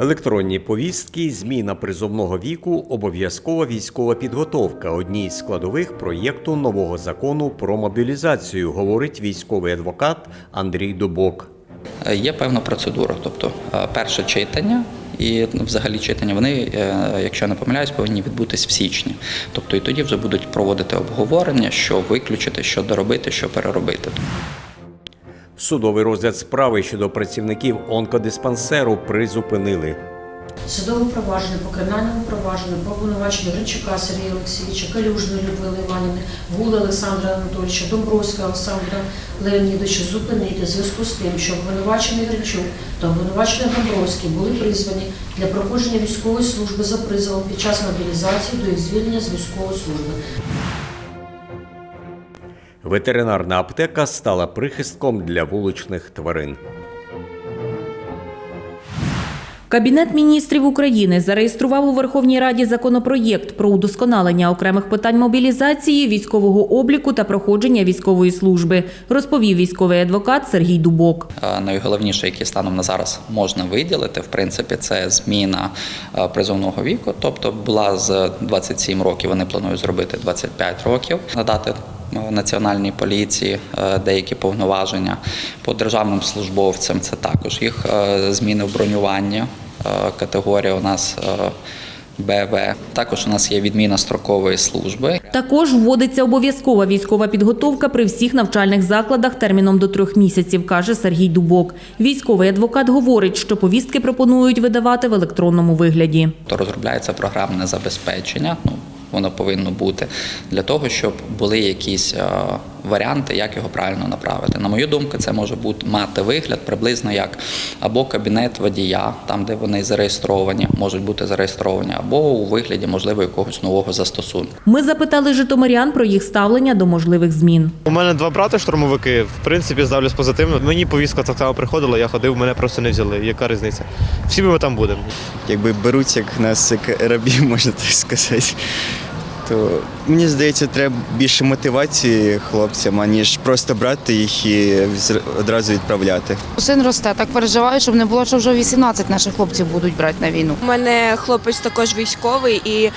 Електронні повістки, зміна призовного віку, обов'язкова військова підготовка одній із складових проєкту нового закону про мобілізацію, говорить військовий адвокат Андрій Дубок. Е, Є певна процедура, тобто е, перше читання і взагалі читання, вони, е, якщо я не помиляюсь, повинні відбутись в січні. Тобто і тоді вже будуть проводити обговорення, що виключити, що доробити, що переробити. Судовий розгляд справи щодо працівників онкодиспансеру призупинили. Судове провадження по кримінальному провадженню по обвинуваченню Гринчука Сергія Олексійовича, Калюжної Людмили Іванівни, Гула Олександра Анатолійовича, Домбровського Олександра Леонідовича зупинити в зв'язку з тим, що обвинувачений Гринчук та обвинувачений Домбровський були призвані для проходження військової служби за призовом під час мобілізації до їх звільнення з військової служби. Ветеринарна аптека стала прихистком для вуличних тварин. Кабінет міністрів України зареєстрував у Верховній Раді законопроєкт про удосконалення окремих питань мобілізації, військового обліку та проходження військової служби, розповів військовий адвокат Сергій Дубок. Е, Найголовніше, яке станом на зараз можна виділити, в принципі, це зміна е, призовного віку. Тобто була з 27 років, вони планують зробити 25 років, надати національній поліції е, деякі повноваження по державним службовцям. Це також їх е, зміни в бронюванні. Е, Категорія у нас БВ. Також у нас є відміна строкової служби. Також вводиться обов'язкова військова підготовка при всіх навчальних закладах терміном до трьох місяців, каже Сергій Дубок. Військовий адвокат говорить, що повістки пропонують видавати в електронному вигляді. то розробляється програмне забезпечення. Ну воно повинно бути для того, щоб були якісь варіанти, як його правильно направити. На мою думку, це може бути мати вигляд приблизно як або кабінет водія, там де вони зареєстровані, можуть бути зареєстровані, або у вигляді можливо якогось нового застосунку. Ми запитали житомирян про їх ставлення до можливих змін. У мене два брати штурмовики. В принципі, ставлюсь позитивно. Мені повістка так само приходила, я ходив, мене просто не взяли. Яка різниця? Всі ми там будемо. якби беруть як нас як рабів, можна так сказати. То мені здається, треба більше мотивації хлопцям, аніж просто брати їх і одразу відправляти. Син росте, так переживаю, щоб не було, що вже 18 наших хлопців будуть брати на війну. У мене хлопець також військовий, і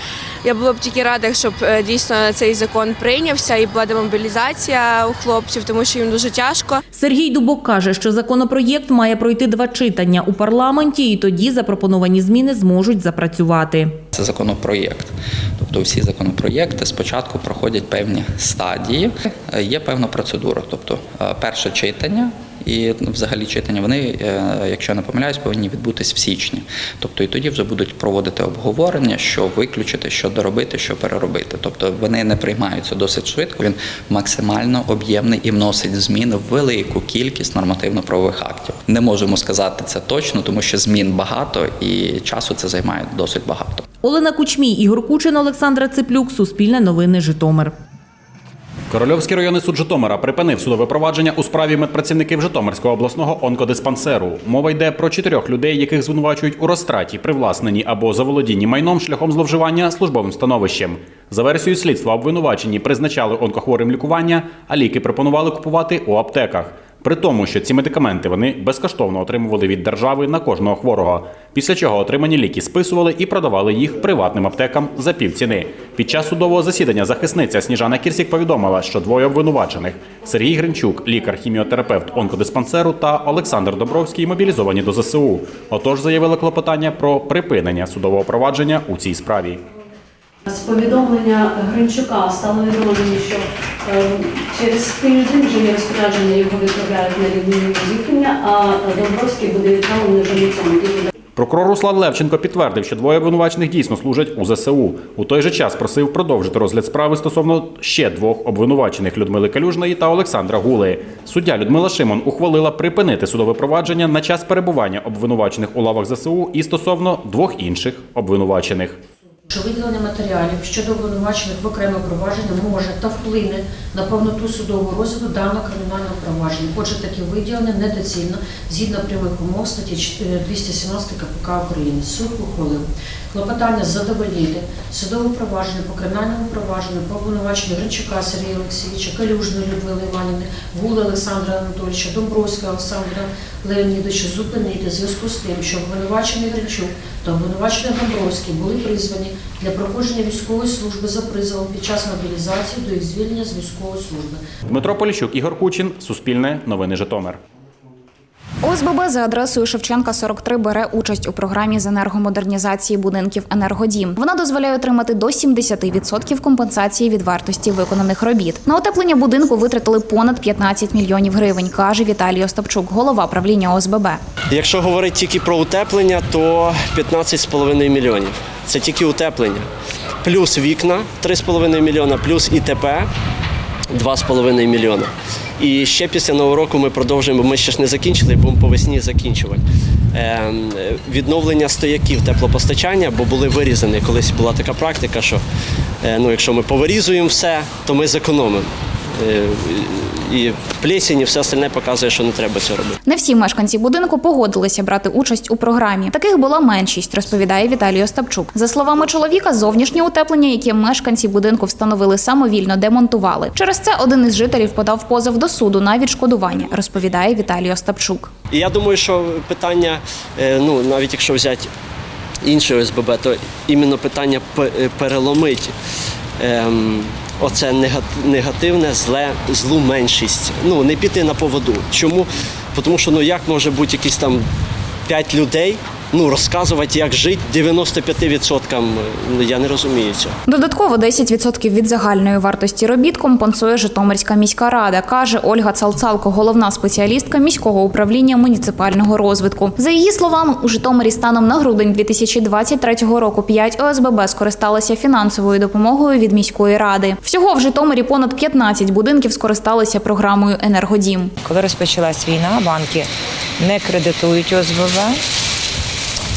я була б тільки рада, щоб е, дійсно цей закон прийнявся і була демобілізація у хлопців, тому що їм дуже тяжко. Сергій Дубок каже, що законопроєкт має пройти два читання у парламенті, і тоді запропоновані зміни зможуть запрацювати. Це законопроєкт. Тобто всі законопроєкти спочатку проходять певні стадії. Е, Є певна процедура. Тобто е, перше читання і взагалі читання, вони, е, якщо не помиляюсь, повинні відбутись в січні. Тобто і тоді вже будуть проводити обговорення, що виключити, що доробити, що переробити. Тобто вони не приймаються досить швидко. Він максимально об'ємний і вносить зміни в велику кількість нормативно-правових актів. Не можемо сказати це точно, тому що змін багато і часу це займає досить багато. Олена Кучмій, Ігор Кучин, Олександра Циплюк, Суспільне новини, Житомир. Корольовський районний суд Житомира припинив судове провадження у справі медпрацівників Житомирського обласного онкодиспансеру. Мова йде про чотирьох людей, яких звинувачують у розтраті, привласненні або заволодінні майном шляхом зловживання службовим становищем. За версією слідства, обвинувачені призначали онкохворим лікування, а ліки пропонували купувати у аптеках. При тому, що ці медикаменти вони безкоштовно отримували від держави на кожного хворого. Після чого отримані ліки списували і продавали їх приватним аптекам за півціни. Під час судового засідання захисниця Сніжана Кірсік повідомила, що двоє обвинувачених Сергій Гринчук, лікар-хіміотерапевт онкодиспансеру та Олександр Добровський мобілізовані до ЗСУ. Отож заявили клопотання про припинення судового провадження у цій справі. З повідомлення Гринчука стало відомлені, що е, через тиждень вже є розпорядження його відправляють на відмінне зіткнення, а Домбровський буде відправлений вже на цьому. Прокурор Руслан Левченко підтвердив, що двоє обвинувачених дійсно служать у ЗСУ. У той же час просив продовжити розгляд справи стосовно ще двох обвинувачених Людмили Калюжної та Олександра Гули. Суддя Людмила Шимон ухвалила припинити судове провадження на час перебування обвинувачених у лавах ЗСУ і стосовно двох інших обвинувачених. Що виділення матеріалів щодо обвинувачених в окреме провадження може та вплине на повноту судового розгляду даного кримінального провадження. Отже, таке виділення недоцільно згідно прямих умов статті 217 КПК України. Суд ухвалив Клопотання задовольнити судове провадження по кримінальному провадженню по обвинуваченню Гринчука Сергія Олексійовича, Калюжної Людмили Іванівни, Гула Олександра Анатолійовича, Домбровського Олександра Леонідовича зупинити в зв'язку з тим, що обвинувачений Гринчук та обвинувачений Домбровський були призвані для проходження військової служби за призовом під час мобілізації до їх звільнення з військової служби. Дмитро Поліщук, Ігор Кучин, Суспільне, Новини Житомир. ОСББ за адресою Шевченка 43 бере участь у програмі з енергомодернізації будинків Енергодім. Вона дозволяє отримати до 70% компенсації від вартості виконаних робіт. На утеплення будинку витратили понад 15 мільйонів гривень, каже Віталій Остапчук, голова правління ОСББ. Якщо говорити тільки про утеплення, то 15,5 мільйонів. Це тільки утеплення. Плюс вікна 3,5 мільйона, плюс ІТП 2,5 мільйона. І ще після нового року ми продовжуємо. Ми ще ж не закінчили, будемо по весні закінчувати. Ем, відновлення стояків теплопостачання, бо були вирізані. Колись була така практика, що е, ну, якщо ми повирізуємо все, то ми зекономимо. Е, І плесінь і все остальне показує, що не треба це робити. Не всі мешканці будинку погодилися брати участь у програмі. Таких була меншість, розповідає Віталій Остапчук. За словами чоловіка, зовнішнє утеплення, яке мешканці будинку встановили самовільно, демонтували. Через це один із жителів подав позов до суду на відшкодування, розповідає Віталій Остапчук. І я думаю, що питання, е, ну навіть якщо взяти інше ОСББ, то іменно питання пе- переломить ем, оце нега- негативне, зле, злу меншість. Ну, не піти на поводу. Чому? Тому що ну як може бути якісь там п'ять людей, ну розказувати, як жити 95%, ну, я не розумію цього. Додатково 10% від загальної вартості робіт компенсує Житомирська міська рада, каже Ольга Цалцалко, головна спеціалістка міського управління муніципального розвитку. За її словами, у Житомирі станом на грудень 2023 року 5 ОСББ скористалися фінансовою допомогою від міської ради. Всього в Житомирі понад 15 будинків скористалися програмою Енергодім. Коли розпочалась війна, банки не кредитують ОСББ.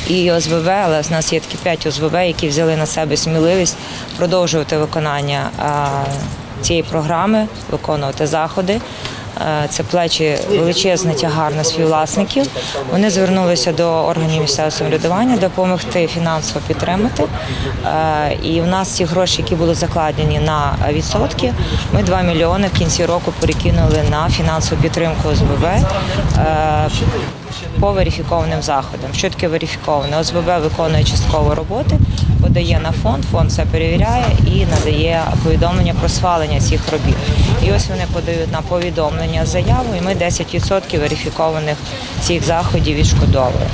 І ОСББ, але в нас є такі 5 ОСББ, які взяли на себе сміливість продовжувати виконання цієї програми, виконувати заходи. Це плечі величезний тягар на співвласників. Вони звернулися до органів місцевого самоврядування допомогти фінансово підтримати. І в нас ці гроші, які були закладені на відсотки, ми 2 мільйони в кінці року перекинули на фінансову підтримку ОСББ. По верифікованим заходам. Що таке верифіковане? ОСББ виконує частково роботи, подає на фонд, фонд це перевіряє і надає повідомлення про свалення цих робіт. І ось вони подають на повідомлення заяву, і ми 10% верифікованих цих заходів відшкодовуємо.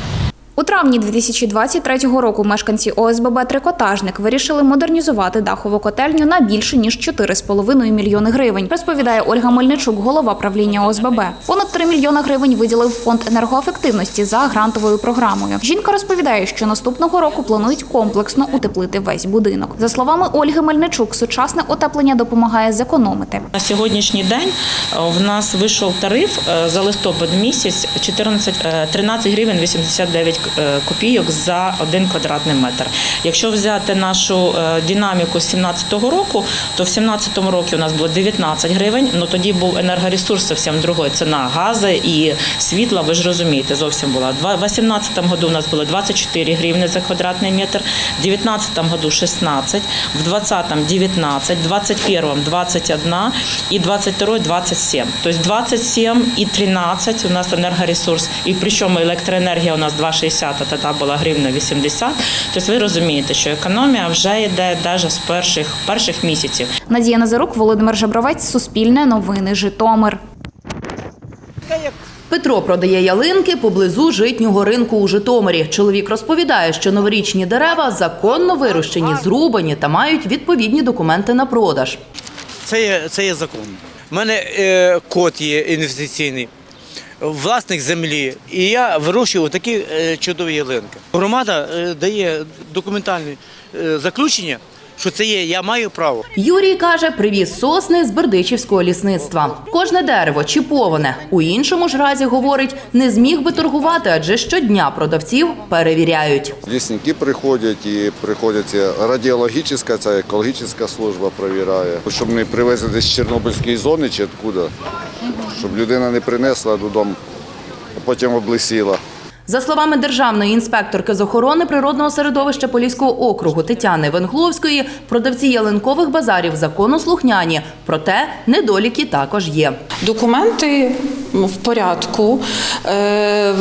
У травні 2023 року мешканці ОСББ Трикотажник вирішили модернізувати дахову котельню на більше ніж 4,5 мільйони гривень. Розповідає Ольга Мельничук, голова правління ОСББ. Понад 3 мільйони гривень виділив фонд енергоефективності за грантовою програмою. Жінка розповідає, що наступного року планують комплексно утеплити весь будинок. За словами Ольги Мельничук, сучасне утеплення допомагає зекономити. На сьогоднішній день е, в нас вийшов тариф е, за листопад місяць 14, е, 13 гривень 89 е, копійок за один квадратний метр. Якщо взяти нашу е, динаміку з 2017 року, то в 2017 році у нас було 19 гривень, але тоді був енергоресурс зовсім другої ціна газу і світла, ви ж розумієте, зовсім була. В 2018 году у нас було 24 гривні за квадратний метр, в 2019 году 16, в 2020 19, в 2021 21 и 22 27. То есть 27 и 13 у нас енергоресурс, і причому електроенергія у нас 2,60, а тоді була гривна 80. Тобто ви розумієте, що економія вже йде навіть з перших, перших місяців. Надія Назарук, Володимир Жабровець, Суспільне новини, Житомир. Петро продає ялинки поблизу житнього ринку у Житомирі. Чоловік розповідає, що новорічні дерева законно вирощені, зрубані та мають відповідні документи на продаж. Це є, це є закон. У мене е, код є інвестиційний, власник землі, і я вирощую такі е, чудові ялинки. Громада е, дає документальне е, заключення, що це є, я маю право. Юрій каже, привіз сосни з бердичівського лісництва. Кожне дерево чіповане. У іншому ж разі говорить, не зміг би торгувати, адже щодня продавців перевіряють. Лісники приходять і приходять радіологічна, це екологічна служба перевіряє, щоб не привезли десь з Чорнобильської зони чи откуда, щоб людина не принесла додому, а потім облисіла. За словами державної інспекторки з охорони природного середовища Поліського округу Тетяни Венгловської, продавці ялинкових базарів законослухняні, проте недоліки також є. Документи в порядку. Е,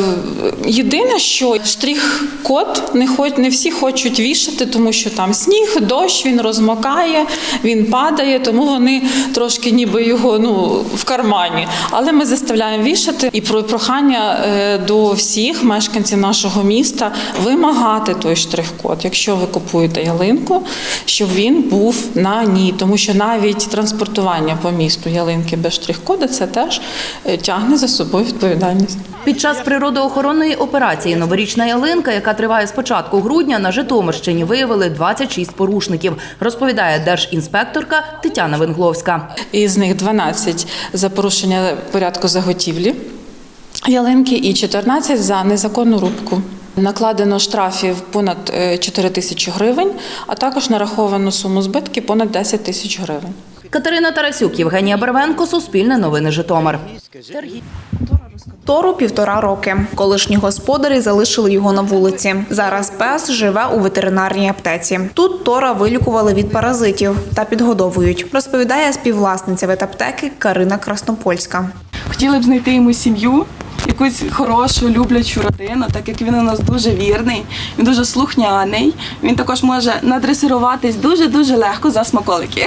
Єдине, що штрих-код не хоч не всі хочуть вішати, тому що там сніг, дощ, він розмокає, він падає, тому вони трошки ніби його ну в кармані. Але ми заставляємо вішати і про прохання е, до всіх мешканців нашого міста вимагати той штрих-код, якщо ви купуєте ялинку, щоб він був на ній, тому що навіть транспортування по місту ялинки без штрих-коду це теж е, тягне за собою відповідальність. Під час природоохоронної операції Новорічна ялинка, яка триває з початку грудня, на Житомирщині виявили 26 порушників, розповідає держінспекторка Тетяна Венгловська. Із них 12 за порушення порядку заготівлі ялинки і 14 за незаконну рубку. Накладено штрафів понад е, 4 тисячі гривень, а також нараховано суму збитки понад 10 тисяч гривень. Катерина Тарасюк, Євгенія Барвенко, Суспільне новини Житомир. Тору півтора роки. Колишні господарі залишили його на вулиці. Зараз пес живе у ветеринарній аптеці. Тут Тора вилікували від паразитів та підгодовують. Розповідає співвласниця ветаптеки Карина Краснопольська. Хотіли б знайти йому сім'ю, якусь хорошу, люблячу родину, так як він у нас дуже вірний, він дуже слухняний. Він також може надресируватись дуже-дуже легко за смаколики.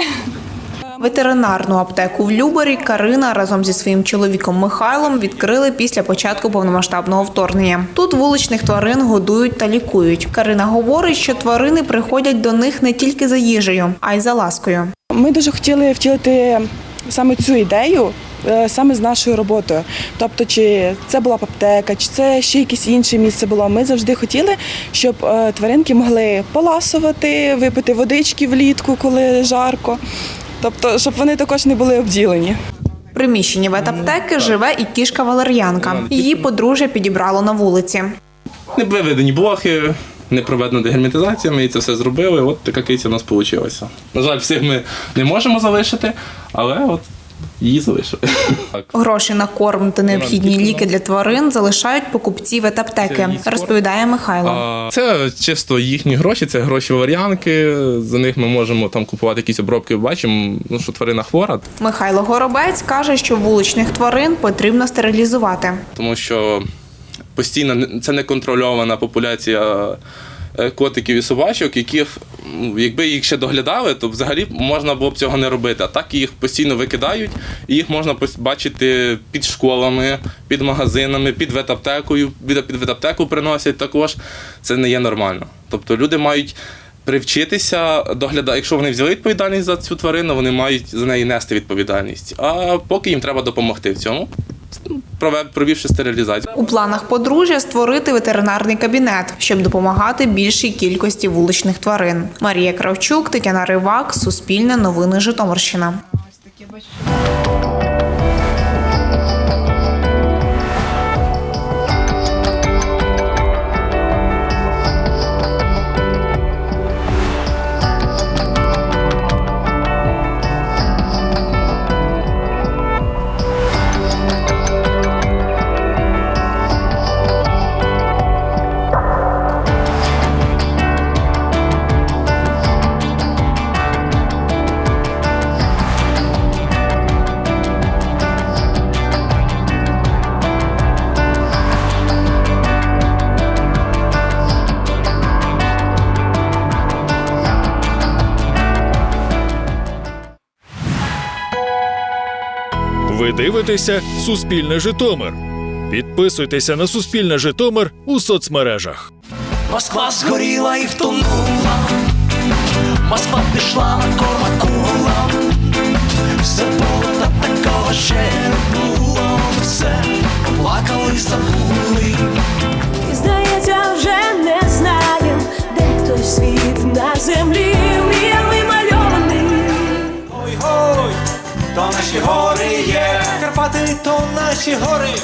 Ветеринарну аптеку в Любарі Карина разом зі своїм чоловіком Михайлом відкрили після початку повномасштабного вторгнення. Тут вуличних тварин годують та лікують. Карина говорить, що тварини приходять до них не тільки за їжею, а й за ласкою. Ми дуже хотіли втілити саме цю ідею. Е, Саме з нашою роботою, тобто, чи це була аптека, чи це ще якесь інше місце було. Ми завжди хотіли, щоб е, тваринки могли поласувати, випити водички влітку, коли жарко. Тобто, щоб вони також не були обділені. В приміщенні ветаптеки живе і кішка Валер'янка. Її подружжя підібрало на вулиці. Не виведені блохи, не проведена дегерметизація, ми це все зробили. От така киця у нас вийшла. На жаль, всіх ми не можемо залишити, але от її залишили. Гроші на корм та необхідні ліки для тварин залишають покупці ветаптеки, розповідає Михайло. Це чисто їхні гроші, це гроші варіанки. За них ми можемо там купувати якісь обробки. Бачимо, ну, що тварина хвора, Михайло Горобець каже, що вуличних тварин потрібно стерилізувати. тому що постійно не- це неконтрольована популяція е, котиків і собачок, яких, ну, якби їх ще доглядали, то взагалі можна було б цього не робити. А так їх постійно викидають, і їх можна бачити під школами, під магазинами, під ветаптекою, під ветаптеку приносять також. Це не є нормально. Тобто люди мають. Привчитися доглядати, якщо вони взяли відповідальність за цю тварину, вони мають за неї нести відповідальність. А поки їм треба допомогти в цьому, провівши стерилізацію. У планах подружжя створити ветеринарний кабінет, щоб допомагати більшій кількості вуличних тварин. Марія Кравчук, Тетяна Ривак, Суспільне новини Житомирщина. Ви дивитеся Суспільне Житомир. Підписуйтеся на Суспільне Житомир у соцмережах. Москва згоріла і втонула, Москва пішла на корма кула, забула такого ще не було, все плакали, забули. І Здається, вже не знаєм, де той світ на землі мріями мальований. Ой, ой, то наші гори є, Карпати, то наші гори.